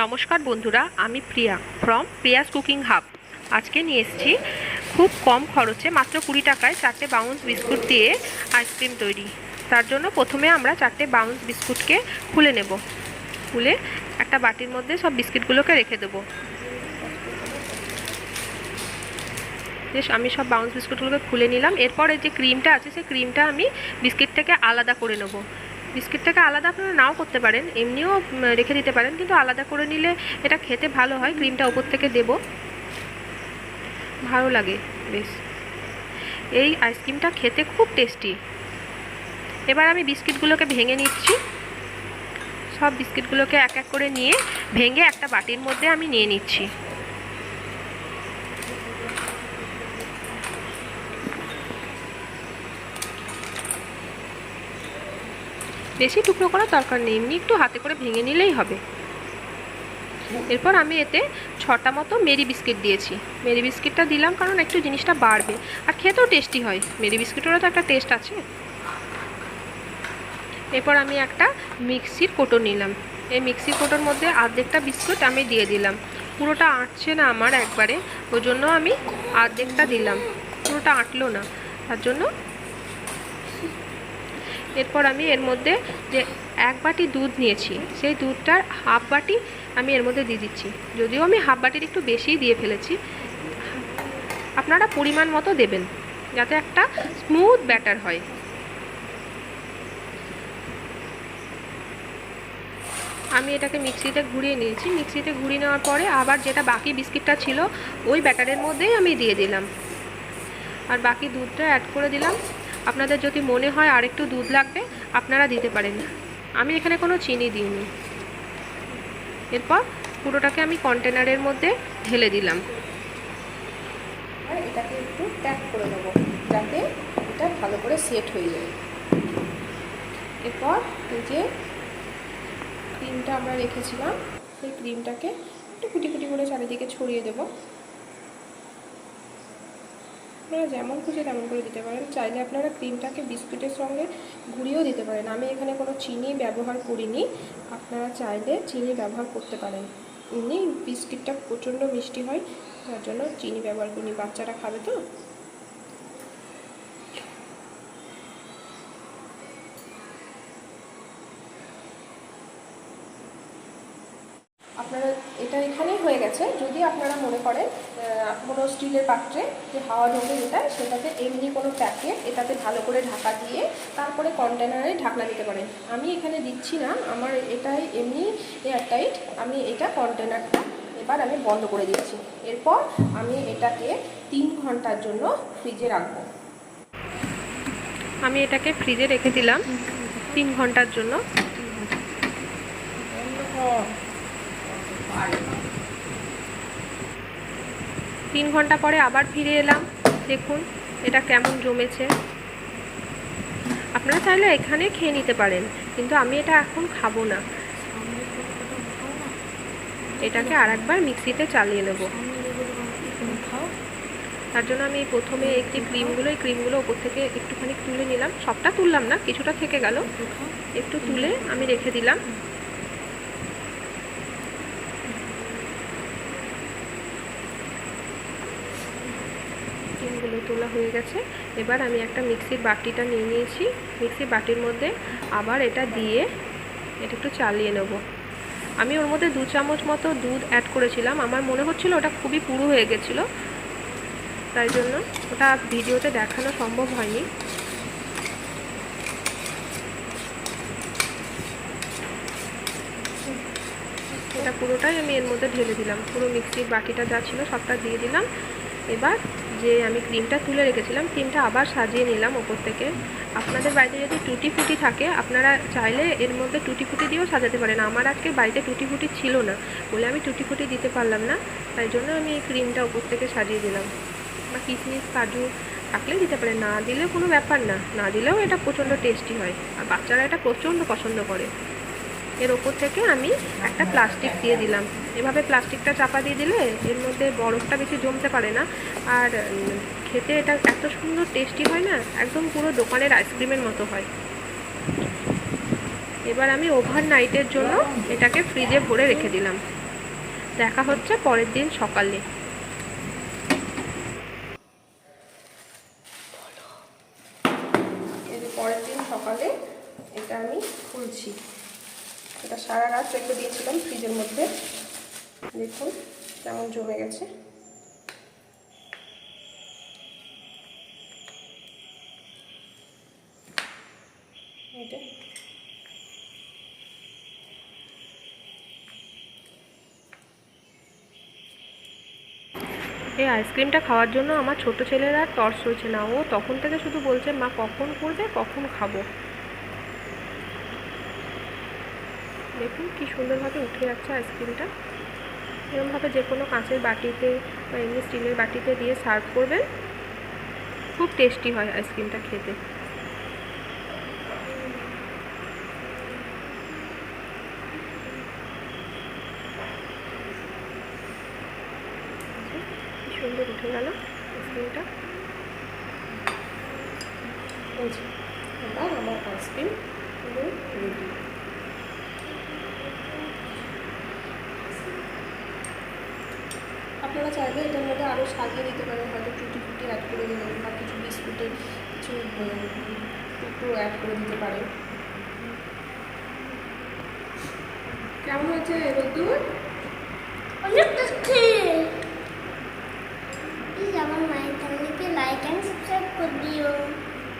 নমস্কার বন্ধুরা, আমি Priya from Priya's cooking hub. আজকে নিয়ে এসেছি খুব কম খরচে, মাত্র কুড়ি টাকায় চারটে বাউন্স বিস্কুট দিয়ে আইসক্রিম তৈরি। তার জন্য প্রথমে আমরা চারটে বাউন্স বিস্কুটকে খুলে নেব। খুলে একটা বাটির মধ্যে সব বিস্কিটগুলোকে রেখে দেবো। বেশ, আমি সব বাউন্স বিস্কুটগুলোকে খুলে নিলাম। এরপর যে ক্রিমটা আছে, সেই ক্রিমটা আমি বিস্কিট থেকে আলাদা করে নেব। বিস্কিটটাকে আলাদা আপনারা নাও করতে পারেন, এমনিও রেখে দিতে পারেন, কিন্তু আলাদা করে নিলে এটা খেতে ভালো হয়, ক্রিমটা ওপর থেকে দেব। ভালো লাগে, বেশ। এই আইসক্রিমটা খেতে খুব টেস্টি। এবার আমি বিস্কিটগুলোকে ভেঙে নিচ্ছি। সব বিস্কিটগুলোকে এক এক করে নিয়ে ভেঙে একটা বাটির মধ্যে আমি নিয়ে নিচ্ছি। বেশি টুকরো করার দরকার নেই। এমনি একটু হাতে করে ভেঙে নিলেই হবে। এরপর আমি এতে ছটা মতো মেরি বিস্কিট দিয়েছি। মেরি বিস্কিটটা দিলাম কারণ একটু জিনিসটা বাড়বে। আর খেতেও টেস্টি হয়। মেরি বিস্কিটেরও তো একটা টেস্ট আছে। এরপর আমি একটা মিক্সির কোটো নিলাম। এই মিক্সির কোটোর মধ্যে অর্ধেকটা বিস্কুট আমি দিয়ে দিলাম। পুরোটা আঁটছে না আমার একবারে। ওই জন্য আমি অর্ধেকটা দিলাম। পুরোটা আঁটলো না। তার জন্য এরপর আমি এর মধ্যে যে এক বাটি দুধ নিয়েছি, সেই দুধটার হাফ বাটি আমি এর মধ্যে দিয়ে দিচ্ছি। যদিও আমি হাফ বাটির একটু বেশিই দিয়ে ফেলেছি। আপনারা পরিমাণ মতো দেবেন, যাতে একটা স্মুথ ব্যাটার হয়। আমি এটাকে মিক্সিতে ঘুরিয়ে নিয়েছি। মিক্সিতে ঘুরিয়ে নেওয়ার পরে আবার যেটা বাকি বিস্কিটটা ছিল, ওই ব্যাটারের মধ্যেই আমি দিয়ে দিলাম। আর বাকি দুধটা অ্যাড করে দিলাম। আপনাদের যদি মনে হয় আর একটু দুধ লাগবে, আপনারা দিতে পারেন। আমি এখানে কোনো চিনি দিইনি। এরপর পুরোটাকে আমি কন্টেনারের মধ্যে ঢেলে দিলাম। এটাকে একটু ট্যাপ করে নেব, যাতে এটা ভালো করে সেট হয়ে যায়। এরপর এই যে ক্রিমটা আমরা রেখেছিলাম, সেই ক্রিমটাকে একটু কুটি কুটি করে চারিদিকে ছড়িয়ে দেবো। আপনারা যেমন খুশি তেমন করে দিতে পারেন। চাইলে আপনারা ক্রিমটাকে বিস্কুটের সঙ্গে ঘুরিয়েও দিতে পারেন। আমি এখানে কোনো চিনি ব্যবহার করিনি। আপনারা চাইলে চিনি ব্যবহার করতে পারেন। এমনি বিস্কিটটা প্রচণ্ড মিষ্টি হয়। তার জন্য চিনি ব্যবহার করিনি। বাচ্চারা খাবে তো আপনারা এটা গেছে যদি আপনারা মনে করেন কোনো স্টিলের পাত্রে যে হাওয়া ঢোকে যেটা, সেটাতে এমনি কোনো প্যাকেট এটাতে ভালো করে ঢাকা দিয়ে তারপরে কন্টেনারে ঢাকনা দিতে পারেন। আমি এখানে দিচ্ছি না, আমার এটাই এমনি এয়ারটাইট আমি এটা কন্টেনারটা এবার আমি বন্ধ করে দিচ্ছি। এরপর আমি এটাকে তিন ঘণ্টার জন্য ফ্রিজে রাখব। আমি এটাকে ফ্রিজে রেখে দিলাম তিন ঘণ্টার জন্য। তিন ঘণ্টা পরে আবার ফিরে এলাম। দেখুন, এটা কেমন জমেছে। আপনারা চাইলে এখানে খেয়ে নিতে পারেন, কিন্তু আমি এটা এখন খাব না। এটাকে আর একবার মিক্সিতে চালিয়ে নেব। তার জন্য আমি প্রথমে একটি ক্রিমগুলো, এই ক্রিমগুলো ওপর থেকে একটুখানি তুলে নিলাম। সবটা তুললাম না, কিছুটা থেকে গেল। একটু তুলে আমি রেখে দিলাম। ক্রিমগুলো তোলা হয়ে গেছে। এবার আমি একটা মিক্সির বাটিটা নিয়ে নিয়েছি। মিক্সির বাটির মধ্যে আবার এটা দিয়ে এটা একটু চালিয়ে নেব। আমি ওর মধ্যে দু চামচ মতো দুধ অ্যাড করেছিলাম। আমার মনে হচ্ছিল ওটা খুবই পুরু হয়ে গেছিল। তাই জন্য ওটা ভিডিওতে দেখানো সম্ভব হয়নি। এটা পুরোটাই আমি এর মধ্যে ঢেলে দিলাম। পুরো মিক্সির বাটিটা যা ছিল সবটা দিয়ে দিলাম। এবার যে আমি ক্রিমটা তুলে রেখেছিলাম ক্রিমটা আবার সাজিয়ে নিলাম ওপর থেকে। আপনাদের বাড়িতে যদি টুটি ফুটি থাকে, আপনারা চাইলে এর মধ্যে টুটি ফুটি দিয়েও সাজাতে পারেন। আমার আজকে বাড়িতে টুটি ফুটি ছিল না বলে আমি টুটি ফুটি দিতে পারলাম না, তাই জন্য আমি এই ক্রিমটা ওপর থেকে সাজিয়ে দিলাম। বা কিশমিশ কাজু থাকলে দিতে পারে না দিলেও কোনো ব্যাপার না। না দিলেও এটা প্রচণ্ড টেস্টি হয়। আর বাচ্চারা এটা প্রচণ্ড পছন্দ করে। এর ওপর থেকে আমি একটা প্লাস্টিক দিয়ে দিলাম। এভাবে প্লাস্টিকটা চাপা দিয়ে দিলে এর মধ্যে বরফটা বেশি জমতে পারে না। আর খেতে এটা এত সুন্দর টেস্টি হয় না, একদম পুরো দোকানের আইসক্রিমের মতো হয়। এবার আমি ওভার নাইটের জন্য এটাকে ফ্রিজে ভরে রেখে দিলাম। দেখা হচ্ছে পরের দিন সকালে। পরের দিন সকালে এটা আমি খুলছি। এটা সারা রাত রেখে দিয়েছিলাম ফ্রিজের মধ্যে। দেখুন কেমন জমে গেছে। এই আইসক্রিমটা খাওয়ার জন্য আমার ছোট ছেলের আর তর্স হয়েছে না। ও তখন থেকে শুধু বলছে, মা কখন করবে, কখন খাব? দেখুন কি সুন্দরভাবে উঠে যাচ্ছে আইসক্রিমটা এরকমভাবে যে কোনো কাঁচের বাটিতে বা এমনি স্টিলের বাটিতে দিয়ে সার্ভ করবেন। খুব টেস্টি হয় আইসক্রিমটা খেতে। সুন্দর উঠে গেল আইসক্রিমটা আমার আইসক্রিম রেডি আপনারা চাইলে এটার মধ্যে আরও সাজিয়ে দিতে পারেন, হয়তো টুটি ফুটি অ্যাড করে দিলেন বা কিছু বিস্কুটের কিছু টুকরো অ্যাড করে দিতে পারেন। কেমন হয়েছে রোদ্দুর? অনেক